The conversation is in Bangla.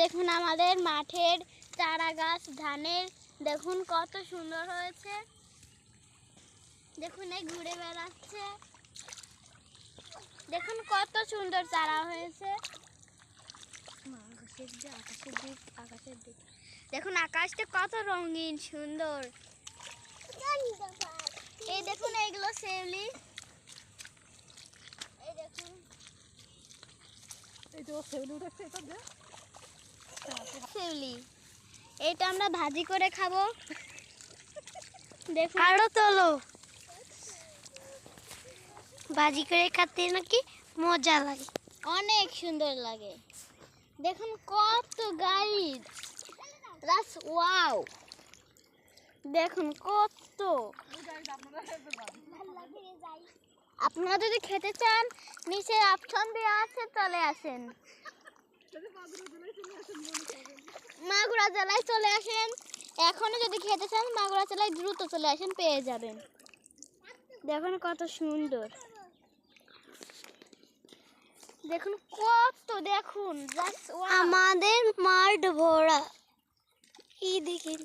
দেখুন আমাদের মাঠের চারা গাছ ধানের, দেখুন কত সুন্দর হয়েছে। দেখুন এই ঘুরে বেড়াচ্ছে। দেখুন কত সুন্দর চারা হয়েছে। দেখুন আকাশটা কত রঙিন, সুন্দর। এই দেখুন এইগুলো সেউলি এই দেখুন। এই যে ও সেগুলো উঠেছে, এটা শিউলি। এটা আমরা ভাজি করে খাব। দেখুন। আরও তোলো। ভাজি করে খেতে নাকি মজা লাগে। অনেক সুন্দর লাগে। দেখুন কত গাইড। রাস ওয়াও দেখুন কত। আপনারা যদি খেতে চান নিচে অপশন দেওয়া আছে চলে আসেন। মাগুরা জেলায় চলে আসেন। এখনও যদি খেতে চান, মাগুরা জেলায় দ্রুত চলে আসেন, পেয়ে যাবেন। দেখুন কত সুন্দর। দেখুন কত, দেখুন আমাদের মাঠ ভরা। কি দেখেন।